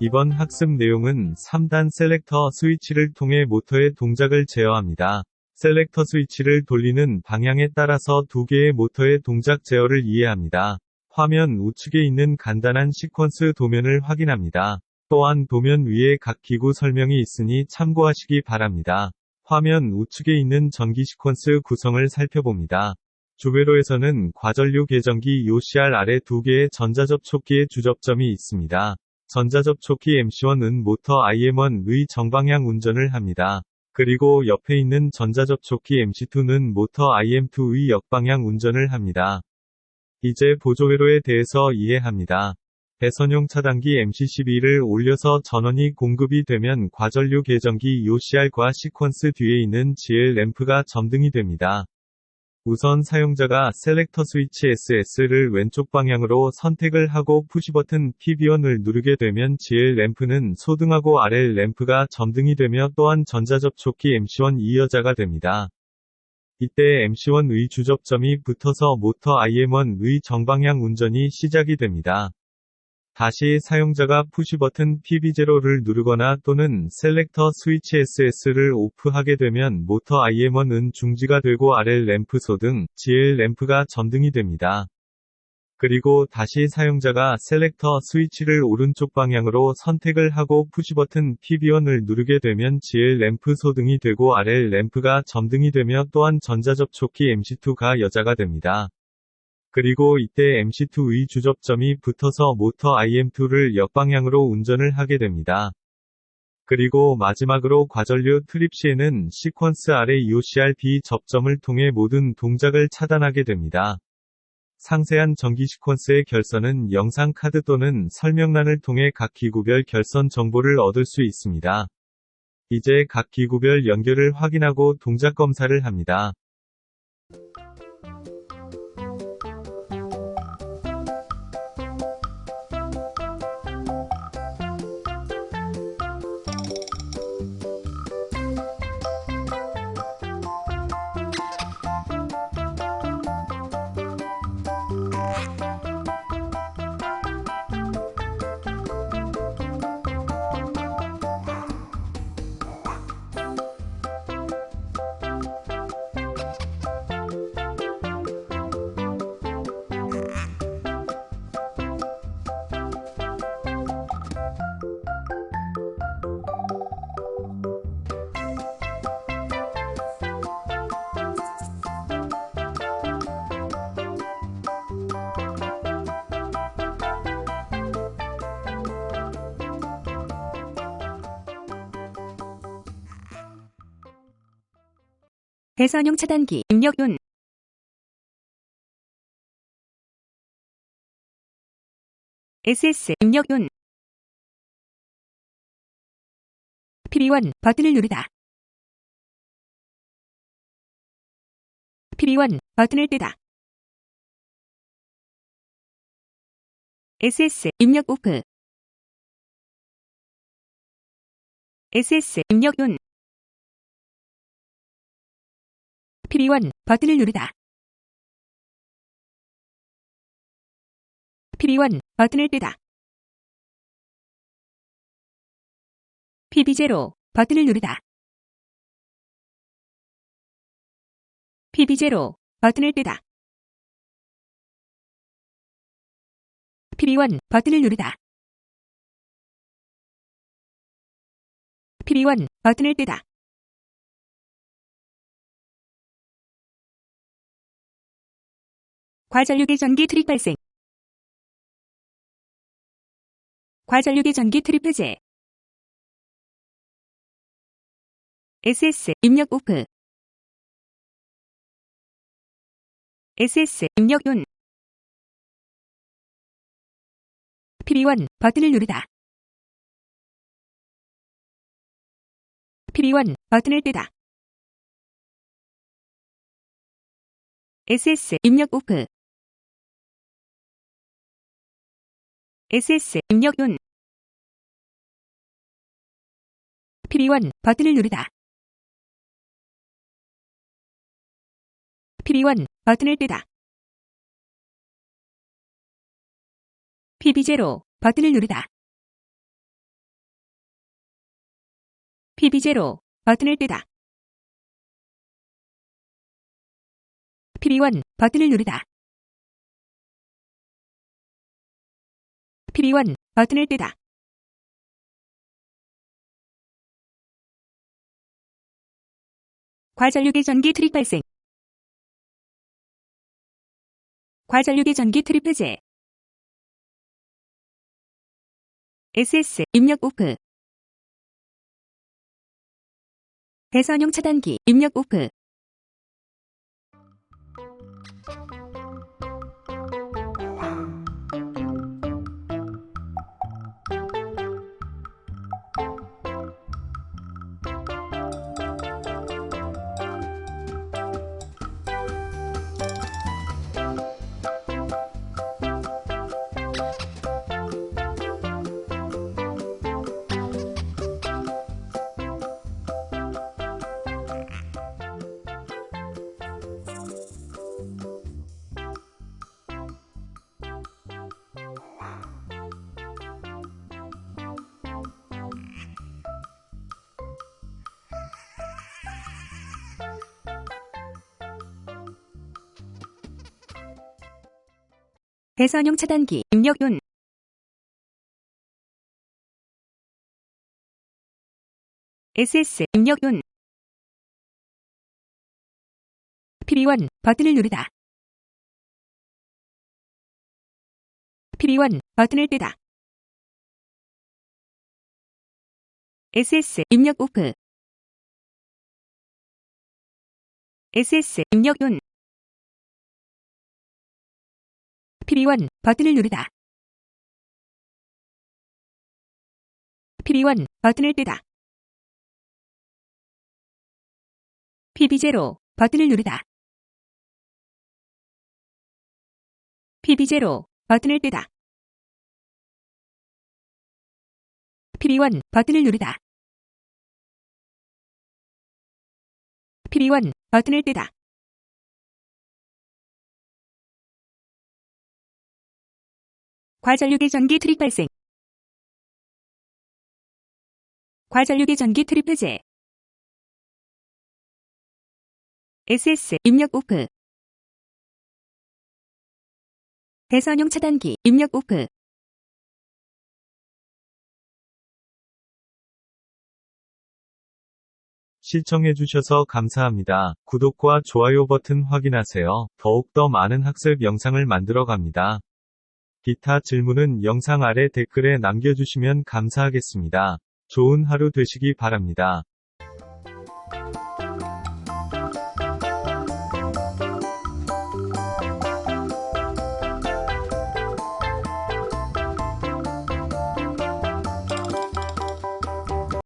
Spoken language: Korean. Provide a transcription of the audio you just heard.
이번 학습 내용은 3단 셀렉터 스위치를 통해 모터의 동작을 제어합니다. 셀렉터 스위치를 돌리는 방향에 따라서 두 개의 모터의 동작 제어를 이해합니다. 화면 우측에 있는 간단한 시퀀스 도면을 확인합니다. 또한 도면 위에 각 기구 설명이 있으니 참고하시기 바랍니다. 화면 우측에 있는 전기 시퀀스 구성을 살펴봅니다. 주회로에서는 과전류 계전기 UCR 아래 두 개의 전자접촉기의 주접점이 있습니다. 전자접촉기 MC1은 모터 IM1의 정방향 운전을 합니다. 그리고 옆에 있는 전자접촉기 MC2는 모터 IM2의 역방향 운전을 합니다. 이제 보조회로에 대해서 이해합니다. 배선용 차단기 MC12를 올려서 전원이 공급이 되면 과전류 계전기 UCR과 시퀀스 뒤에 있는 GL 램프가 점등이 됩니다. 우선 사용자가 셀렉터 스위치 SS를 왼쪽 방향으로 선택을 하고 푸시버튼 PB1을 누르게 되면 GL 램프는 소등하고 RL 램프가 점등이 되며 또한 전자접촉기 MC1 이여자가 됩니다. 이때 MC1의 주접점이 붙어서 모터 IM1의 정방향 운전이 시작이 됩니다. 다시 사용자가 푸시 버튼 PB0를 누르거나 또는 셀렉터 스위치 SS를 오프하게 되면 모터 IM1은 중지가 되고 RL 램프 소등, GL 램프가 점등이 됩니다. 그리고 다시 사용자가 셀렉터 스위치를 오른쪽 방향으로 선택을 하고 푸시 버튼 PB1을 누르게 되면 GL 램프 소등이 되고 RL 램프가 점등이 되며 또한 전자접촉기 MC2가 여자가 됩니다. 그리고 이때 MC2의 주접점이 붙어서 모터 IM2를 역방향으로 운전을 하게 됩니다. 그리고 마지막으로 과전류 트립 시에는 시퀀스 아래 UCR-B 접점을 통해 모든 동작을 차단하게 됩니다. 상세한 전기 시퀀스의 결선은 영상 카드 또는 설명란을 통해 각 기구별 결선 정보를 얻을 수 있습니다. 이제 각 기구별 연결을 확인하고 동작 검사를 합니다. 배선용 차단기 입력윤. SS 입력윤 PB1 버튼을 누르다. PB1 버튼을 떼다. SS 입력 오프. SS 입력윤 PB1 버튼을 누르다. PB1 버튼을 떼다. PB0 버튼을 누르다. PB0 버튼을 떼다. PB1 버튼을 누르다. PB1 버튼을 떼다. 과전류계 전기 트립 발생. 과전류계 전기 트립 해제. SS 입력 오프. SS 입력 온. PB1 버튼을 누르다. PB1 버튼을 떼다. SS 입력 오프. SS 입력윤 PB1 버튼을 누르다. PB1 버튼을 떼다. PB0 버튼을 누르다. PB0 버튼을 빼다. PB1 버튼을 누르다. PB1 버튼을 빼다. 과전류계 전기 트립 발생. 과전류계 전기 트립 해제. SS 입력 오프. 배선용 차단기 입력 오프. 배선용 차단기 입력 온. SS 입력 온. PB1 버튼을 누르다. PB1 버튼을 빼다. SS 입력 오프. SS 입력 온. PB1 버튼을 누르다. PB1 버튼을 빼다. PB0 버튼을 누르다. PB0 버튼을 빼다. PB1 버튼을 누르다. PB1 버튼을 빼다. 과전류계 전기 트립 발생. 과전류계 전기 트립 해제. SS 입력 오프. 배선용 차단기 입력 오프. 시청해주셔서 감사합니다. 구독과 좋아요 버튼 확인하세요. 더욱더 많은 학습 영상을 만들어 갑니다. 기타 질문은 영상 아래 댓글에 남겨주시면 감사하겠습니다. 좋은 하루 되시기 바랍니다.